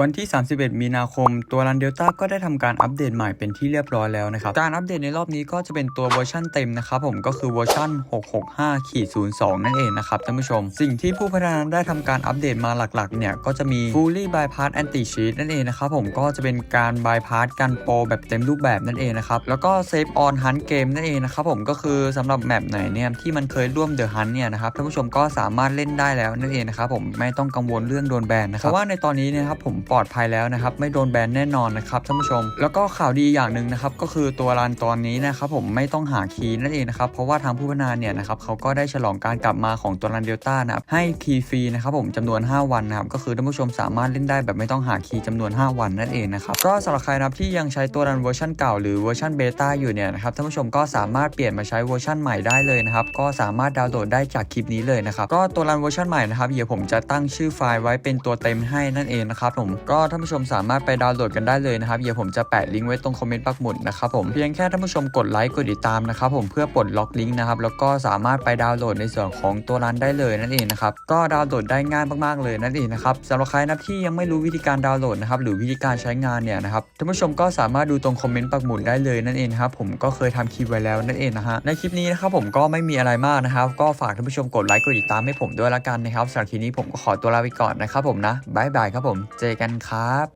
วันที่ 31 มีนาคม ตัวรันเดลต้าก็ได้ทำการอัปเดตใหม่เป็นที่เรียบร้อยแล้วนะครับ การอัปเดตในรอบนี้ก็จะเป็นตัวเวอร์ชันเต็มนะครับผมก็คือเวอร์ชัน665ขีด02 นั่นเองนะครับท่านผู้ชม สิ่งที่ผู้พัฒนาได้ทำการอัปเดตมาหลักๆ เนี่ย ก็จะมี fully bypass anti cheat นั่นเองนะครับผมก็จะเป็นการ bypass กันโปรแบบเต็มรูปแบบนั่นเองนะครับ แล้วก็ save on hunt game นั่นเองนะครับผมก็คือสำหรับแมปไหนเนี่ยที่มันเคยร่วม The Hunt เนี่ยนะครับท่านผู้ชมก็สามารถเล่นได้แล้วนั่นเองนะครับผมไม่ต้องกังวลเรื่องโดนแบนนะครับเพราะว่าในตอนนี้เนยนะครับผมปลอดภัยแล้วนะครับ ไม่โดนแบนแน่นอนนะครับท่านผู้ชม แล้วก็ข่าวดีอย่างหนึ่งนะครับก็คือตัวรันตอนนี้นะครับผมไม่ต้องหาคีย์นั่นเองนะครับเพราะว่าทางผู้พัฒนาเนี่ยนะครับเขาก็ได้ฉลองการกลับมาของตัวรันเดลต้านะครับให้คีย์ฟรีนะครับผมจำนวน 5 วันนะครับก็คือท่านผู้ชมสามารถเล่นได้แบบไม่ต้องหาคีย์จำนวน 5 วันนั่นเองนะครับก็สำหรับใครนะครับที่ยังใช้ตัวรันเวอร์ชันเก่าหรือเวอร์ชันเบต้าอยู่เนี่ยนะครับท่านผู้ชมก็สามารถเปลี่ยนมาใช้เวอร์ชันใหม่ได้เลยนะครับก็สามารถดาวน์โหลดได้จากคลิปนี้เลยนะครับก็ตัวรันเวอร์ชันใหม่นะครับเดี๋ยวผมจะตั้งชื่อไฟล์ไว้เป็นตัวเต็มให้นั่นเองนะครับผมก็ท่านผู้ชมสามารถไปดาวน์โหลดกันได้เลยนะครับเดี๋ยวผมจะแปะลิงก์ไว้ตรงคอมเมนต์ปักหมุดนะครับผมเพียงแค่ท่านผู้ชมกดไลค์กดติดตามนะครับผมเพื่อปลดล็อกลิงก์นะครับแล้วก็สามารถไปดาวน์โหลดในส่วนของตัวรันได้เลยนั่นเองนะครับก็ดาวน์โหลดได้ง่ายมากๆเลยนั่นเองนะครับสำหรับใครนะครับที่ยังไม่รู้วิธีการดาวน์โหลดนะครับหรือวิธีการใช้งานเนี่ยนะครับท่านผู้ชมก็สามารถดูตรงคอมเมนต์ปักหมุดได้เลยนั่นเองครับผมก็เคยทำคลิปไว้แล้วนั่นเองนะฮะในคลิปนี้นะครับผมก็ไม่มีอะไรมากนะครับก็ฝากท่านผู้ชมกดไลค์กดติดตามให้ผมด้วยละกันนะครับสำหรับคลิปนี้ผมก็ขอตัวลาไปก่อนนะครับผมนะบายบายครับผมเจอกันครับ